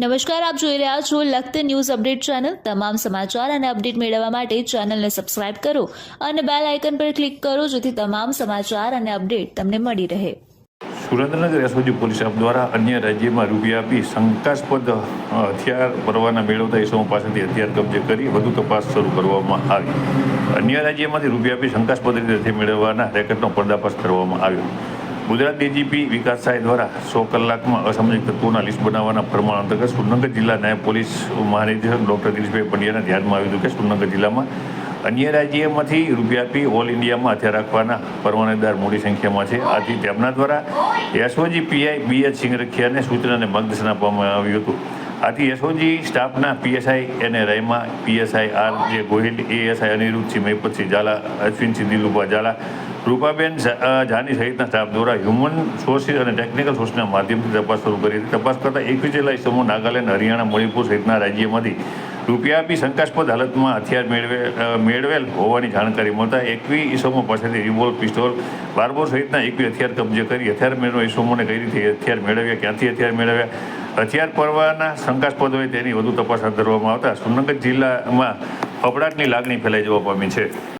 નમસ્કાર, આપ જોઈ રહ્યા છો લખત ન્યૂઝ અપડેટ ચેનલ. તમામ સમાચાર અને અપડેટ મેળવવા માટે ચેનલને સબસ્ક્રાઇબ કરો અને બેલ આઇકન પર ક્લિક કરો, જેથી તમામ સમાચાર અને અપડેટ તમને મળી રહે. સુરેન્દ્રનગર એસઓજી પોલીસ દ્વારા અન્ય રાજ્યમાં રૂપિયા આપી શંકાસ્પદ હથિયાર પરવાના મેળવતા ઇસમો પાસેથી હથિયાર કબજે કરી વધુ તપાસ શરૂ કરવામાં આવી. અન્ય રાજ્યમાંથી રૂપિયા આપી શંકાસ્પદ રીતે મેળવવાના રેકેટનો પર્દાફાશ કરવામાં આવ્યો. ગુજરાત ડીજીપી વિકાસ સાય દ્વારા સો કલાકમાં અસામાજિક તત્વોના લિસ્ટ બનાવવાના પ્રમાણ અંતર્ગત સુરનગર જિલ્લા નાયબ પોલીસ મહાનિદેશક ડોક્ટર ગિરીશભાઈ પંડ્યાના ધ્યાનમાં આવ્યું હતું કે સુરનગર જિલ્લામાં અન્ય રાજ્યમાંથી રૂપિયા આપી ઓલ ઇન્ડિયામાં હથિયાર રાખવાના પરવાનેદાર મોટી સંખ્યામાં છે. આથી તેમના દ્વારા એસઓજી પીઆઈ બી એચ સિંગરખિયાને સૂચનાને માર્ગદર્શન આપવામાં આવ્યું હતું. આથી યશવંતજી સ્ટાફના પીએસઆઈ એને Rayma PSI R J Gohil, ASI Anirudhsinh Mahipatsinh Zala Ashwinsinh Dilubha Zala, Rupaben Jani સહિતના સ્ટાફ દ્વારા હ્યુમન સોર્સિસ અને ટેકનિકલ સોર્સના માધ્યમથી તપાસ શરૂ કરી હતી. તપાસ કરતાં એકવીસ જિલ્લા સમૂહ નાગાલેન્ડ, હરિયાણા, મણિપુર સહિતના રાજ્યમાંથી રૂપિયા આપી શંકાસ્પદ હાલતમાં હથિયાર મેળવે મેળવેલ હોવાની જાણકારી મળતા એકવી ઈસમો પાસેથી રિવોલ્વ પિસ્તોલ બારબોર સહિતના એકવી હથિયાર કબજે કરી હથિયાર મેળવવા ઈસમોને કઈ રીતે હથિયાર મેળવ્યા, ક્યાંથી હથિયાર મેળવ્યા હથિયાર પરવાના શંકાસ્પદ હોય તેની વધુ તપાસ હાથ ધરવામાં આવતા સુરનગર જિલ્લામાં ફફડાટની લાગણી ફેલાઈ જવા પામી છે.